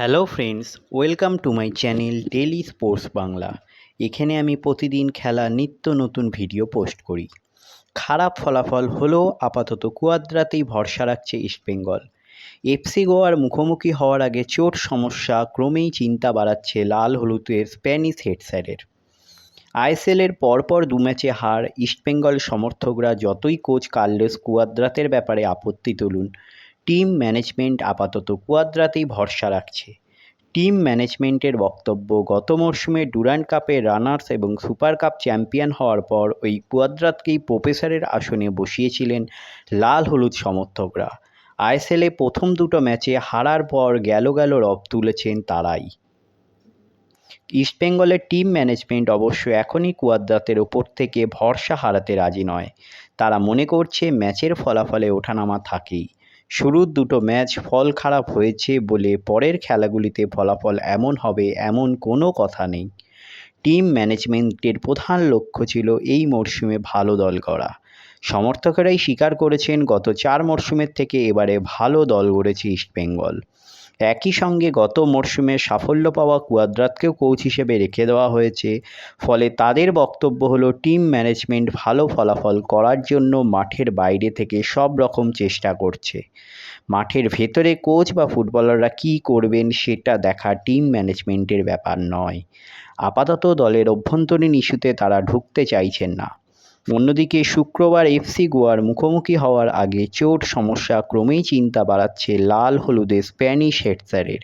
Hello friends, welcome to my channel Daily Sports Bangla. এখানে আমি প্রতিদিন খেলা, নিত্য নতুন ভিডিও পোস্ট করি। খারাপ ফলাফল হলেও আপাতত কুয়াদ্রাতেই ভরসা রাখছে ইস্টবেঙ্গল এফসি গোয়ার মুখোমুখি হওয়ার আগে চোট সমস্যা ক্রমেই চিন্তা বাড়াচ্ছে লাল হলুদের স্প্যানিশ হেড স্যারের আইএসএলের পরপর দু ম্যাচে হার ইস্টবেঙ্গল সমর্থকরা, যতই কোচ কার্লোস কুয়াদ্রাতের ব্যাপারে আপত্তি তুলুন টিম ম্যানেজমেন্ট আপাতত কুয়াদ্রাতেই ভরসা রাখছে। টিম ম্যানেজমেন্টের বক্তব্য, গত মরশুমে ডুরান্ড কাপে রানার্স এবং সুপার কাপ চ্যাম্পিয়ন হওয়ার পর ওই কুয়াদ্রাতকেই প্রফেসরের আসনে বসিয়েছিলেন লাল হলুদ সমর্থকরা। আইএসএলে প্রথম দুটো ম্যাচে হারার পর গেল গেল রব তুলেছেন তারাই। ইস্টবেঙ্গলের টিম ম্যানেজমেন্ট অবশ্য এখনই কুয়াদ্রাতের ওপর থেকে ভরসা হারাতে রাজি নয়। তারা মনে করছে ম্যাচের ফলাফলে ওঠানামা থাকেই। শুরুর দুটো ম্যাচ ফল খারাপ হয়েছে বলে পরের খেলাগুলিতে ফলাফল এমন হবে এমন কোনো কথা নেই। টিম ম্যানেজমেন্টের প্রধান লক্ষ্য ছিল এই মরশুমে ভালো দল করা সমর্থকেরাই স্বীকার করেছেন, গত চার মরশুমের থেকে এবারে ভালো দল গড়েছে ইস্টবেঙ্গল। একই সঙ্গে গত মরশুমে সাফল্য পাওয়া কুয়াদ্রাতকেও কোচ হিসেবে রেখে দেওয়া হয়েছে। ফলে তাদের বক্তব্য হলো, টিম ম্যানেজমেন্ট ভালো ফলাফল করার জন্য মাঠের বাইরে থেকে সব রকম চেষ্টা করছে। মাঠের ভেতরে কোচ বা ফুটবলাররা কী করবেন সেটা দেখা টিম ম্যানেজমেন্টের ব্যাপার নয়। আপাতত দলের অভ্যন্তরীণ ইস্যুতে তারা ঢুকতে চাইছেন না। অন্যদিকে শুক্রবার এফসি গোয়ার মুখোমুখি হওয়ার আগে চোট সমস্যা ক্রমেই চিন্তা বাড়াচ্ছে লাল হলুদে স্প্যানিশ হেডস্যারের।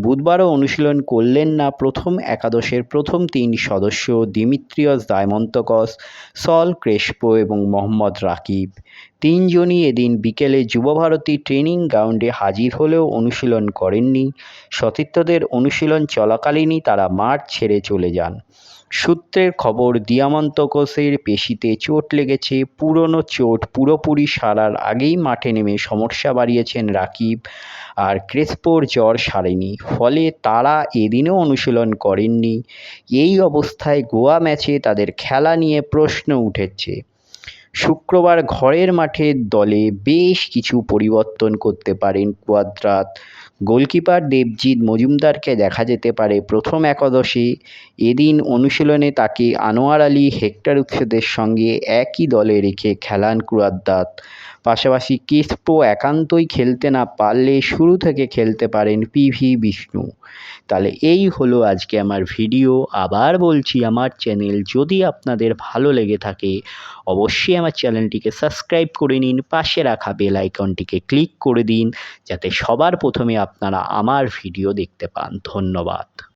বুধবারও অনুশীলন করলেন না প্রথম একাদশের প্রথম তিন সদস্য দিমিত্রিয়স দায়মন্তকস, সল ক্রেসপো এবং মোহাম্মদ রাকিব। তিনজনই এদিন বিকেলে যুবভারতী ট্রেনিং গ্রাউন্ডে হাজির হলেও অনুশীলন করেননি। সতীর্থদের অনুশীলন চলাকালীনই তারা মাঠ ছেড়ে চলে যান। সূত্রের খবর, দিয়ামন্ত কোষের পেশিতে চোট লেগেছে। পুরনো চোট পুরোপুরি সারার আগেই মাঠে নেমে সমস্যা বাড়িয়েছেন রাকিব আর ক্রেসপোর জ্বর সারেনি। ফলে তারা এদিনও অনুশীলন করেননি। এই অবস্থায় গোয়া ম্যাচে তাদের খেলা নিয়ে প্রশ্ন উঠেছে। শুক্রবার ঘরের মাঠে দলে বেশ কিছু পরিবর্তন করতে পারেন কোয়াদ্রাত। গোলকিপার দেবজিৎ মজুমদারকে দেখা যেতে পারে প্রথম একাদশে। এদিন অনুশীলনে তাকে আনোয়ার আলী, হেক্টর উৎসদের সঙ্গে একই দলে রেখে খেলান কুয়াদ্রাত। পাশাপাশি কিসপো একান্তই খেলতে না পারলে শুরু থেকে খেলতে পারেন পিভি বিষ্ণু তাহলে এই হলো আজকে আমার ভিডিও। আবার বলছি, আমার চ্যানেল যদি আপনাদের ভালো লেগে থাকে, অবশ্যই আমার চ্যানেলটিকে সাবস্ক্রাইব করে নিন, পাশে রাখা বেল আইকনটিকে ক্লিক করে দিন, যাতে সবার প্রথমে আপনারা আমার ভিডিও দেখতে পান। ধন্যবাদ।